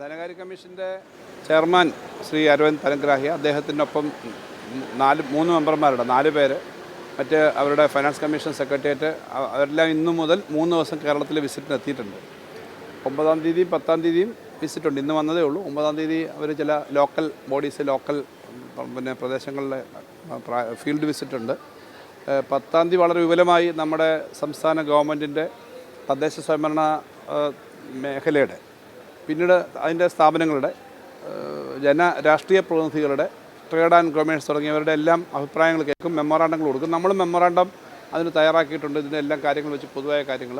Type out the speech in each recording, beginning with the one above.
ധനകാര്യ കമ്മീഷന്റെ ചെയർമാൻ ശ്രീ അരവിന്ദ് പനഗ്രാഹി അദ്ദേഹത്തിനൊപ്പം നാല് മൂന്ന് മെമ്പർമാരുടെ നാല് പേര്. മറ്റ് അവരുടെ ഫൈനാൻസ് കമ്മീഷൻ സെക്രട്ടേറിയറ്റ് അവരെല്ലാം ഇന്നു മുതൽ മൂന്ന് ദിവസം കേരളത്തിൽ വിസിറ്റിന് എത്തിയിട്ടുണ്ട്. ഒമ്പതാം തീയതിയും പത്താം തീയതിയും വിസിറ്റുണ്ട്. ഇന്ന് വന്നതേ ഉള്ളൂ. ഒമ്പതാം തീയതി അവർ ചില ലോക്കൽ ബോഡീസ് ലോക്കൽ പിന്നെ പ്രദേശങ്ങളിലെ ഫീൽഡ് വിസിറ്റുണ്ട് പത്താം തീയതി വളരെ വിപുലമായി നമ്മുടെ സംസ്ഥാന ഗവൺമെന്റിന്റെ തദ്ദേശ സ്വയംഭരണ മേഖലയുടെ പിന്നീട് അതിന്റെ സ്ഥാപനങ്ങളുടെ ജന രാഷ്ട്രീയ പ്രതിനിധികളുടെ ട്രേഡ് ആൻഡ് കൊമേഴ്സ് തുടങ്ങിയവരുടെ എല്ലാം അഭിപ്രായങ്ങൾ കേൾക്കും മെമ്മോറാണ്ടങ്ങൾ കൊടുക്കും. നമ്മൾ മെമ്മോറാണ്ടം അതിന് തയ്യാറാക്കിയിട്ടുണ്ട്. ഇതിന്റെ എല്ലാ കാര്യങ്ങൾ വെച്ച് പൊതുവായ കാര്യങ്ങൾ.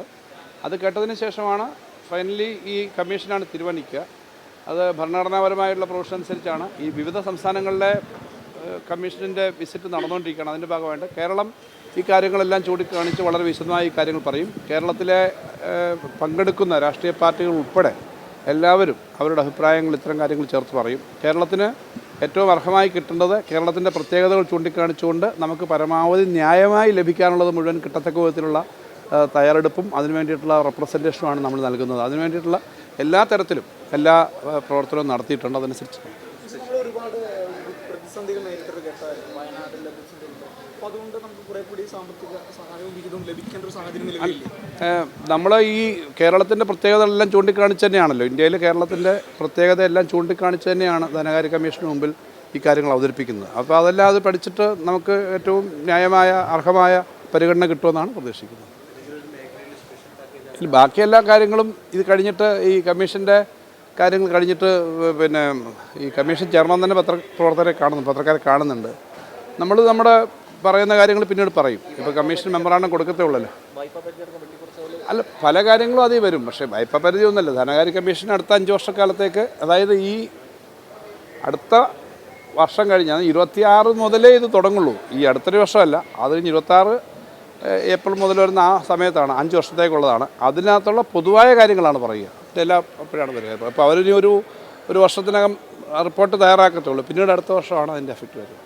അത് കേട്ടതിന് ശേഷമാണ് ഫൈനലി ഈ കമ്മീഷനാണ് തീരുമാനിക്കുക. അത് ഭരണഘടനാപരമായിട്ടുള്ള പ്രൊവിഷൻ അനുസരിച്ചാണ്. ഈ വിവിധ സംസ്ഥാനങ്ങളിലെ കമ്മീഷനിന്റെ വിസിറ്റ് നടന്നുകൊണ്ടിരിക്കുകയാണ്. അതിന്റെ ഭാഗമായിട്ട് കേരളം ഈ കാര്യങ്ങളെല്ലാം ചൂണ്ടിക്കാണിച്ച് വളരെ വിശദമായി ഈ കാര്യങ്ങൾ പറയും. കേരളത്തിലെ പങ്കെടുക്കുന്ന രാഷ്ട്രീയ പാർട്ടികൾ ഉൾപ്പെടെ എല്ലാവരും അവരുടെ അഭിപ്രായങ്ങൾ ഇത്തരം കാര്യങ്ങൾ ചേർത്ത് പറയും. കേരളത്തിന് ഏറ്റവും അർഹമായി കിട്ടേണ്ടത് കേരളത്തിന്റെ പ്രത്യേകതകൾ ചൂണ്ടിക്കാണിച്ചുകൊണ്ട് നമുക്ക് പരമാവധി ന്യായമായി ലഭിക്കാനുള്ളത് മുഴുവൻ കിട്ടത്തക്ക വിധത്തിലുള്ള തയ്യാറെടുപ്പും അതിനു വേണ്ടിയിട്ടുള്ള റെപ്രസെന്റേഷനുമാണ് നമ്മൾ നൽകുന്നത്. അതിനു വേണ്ടിയിട്ടുള്ള എല്ലാ തരത്തിലും എല്ലാ പ്രവർത്തനവും നടത്തിയിട്ടുണ്ട്. അതനുസരിച്ച് പ്രതിസന്ധികൾ നേരിട്ടൊരു ഘട്ടമായിരുന്നു വയനാട്ടിലെ പ്രതിസന്ധികൾ അപ്പോൾ അതുകൊണ്ട് നമുക്ക് കുറെ കൂടി സാമ്പത്തിക സഹായവും വിഹിതവും ലഭിക്കേണ്ട ഒരു സാഹചര്യം നിലവിലില്ലേ? നമ്മൾ ഈ കേരളത്തിന്റെ പ്രത്യേകതകളെല്ലാം ചൂണ്ടിക്കാണിച്ച് തന്നെയാണല്ലോ. ഇന്ത്യയിൽ കേരളത്തിന്റെ പ്രത്യേകത എല്ലാം ചൂണ്ടിക്കാണിച്ച് തന്നെയാണ് ധനകാര്യ കമ്മീഷന് മുമ്പിൽ ഈ കാര്യങ്ങൾ അവതരിപ്പിക്കുന്നത്. അപ്പോൾ അതെല്ലാം അത് പഠിച്ചിട്ട് നമുക്ക് ഏറ്റവും ന്യായമായ അർഹമായ പരിഗണന കിട്ടുമെന്നാണ് പ്രതീക്ഷിക്കുന്നത്. ബാക്കി എല്ലാ കാര്യങ്ങളും ഇത് കഴിഞ്ഞിട്ട് ഈ കമ്മീഷന്റെ കാര്യങ്ങൾ കഴിഞ്ഞിട്ട് പിന്നെ ഈ കമ്മീഷൻ ചെയർമാൻ തന്നെ പത്രപ്രവർത്തകരെ കാണുന്നു പത്രക്കാരെ കാണുന്നുണ്ട്. നമ്മൾ നമ്മുടെ പറയുന്ന കാര്യങ്ങൾ പിന്നീട് പറയും. ഇപ്പോൾ കമ്മീഷൻ മെമ്പറാണ് കൊടുക്കത്തേ ഉള്ളല്ലോ. അല്ല പല കാര്യങ്ങളും അതേ വരും. പക്ഷേ വായ്പ പരിധി ഒന്നുമല്ല. ധനകാര്യ കമ്മീഷൻ അടുത്ത അഞ്ച് വർഷക്കാലത്തേക്ക് അതായത് ഈ അടുത്ത വർഷം കഴിഞ്ഞാൽ ഇരുപത്തിയാറ് മുതലേ ഇത് തുടങ്ങുള്ളൂ. ഈ അടുത്തൊരു വർഷമല്ല. അത് കഴിഞ്ഞ് ഇരുപത്താറ് ഏപ്രിൽ മുതൽ വരുന്ന ആ സമയത്താണ് അഞ്ച് വർഷത്തേക്കുള്ളതാണ്. അതിനകത്തുള്ള പൊതുവായ കാര്യങ്ങളാണ് പറയുക. ഇതെല്ലാം അപ്പോഴാണ് വരിക അപ്പോൾ അവരിനി ഒരു ഒരു വർഷത്തിനകം റിപ്പോർട്ട് തയ്യാറാക്കത്തുള്ളൂ. പിന്നീട് അടുത്ത വർഷമാണ് അതിന്റെ എഫക്റ്റ് വരിക.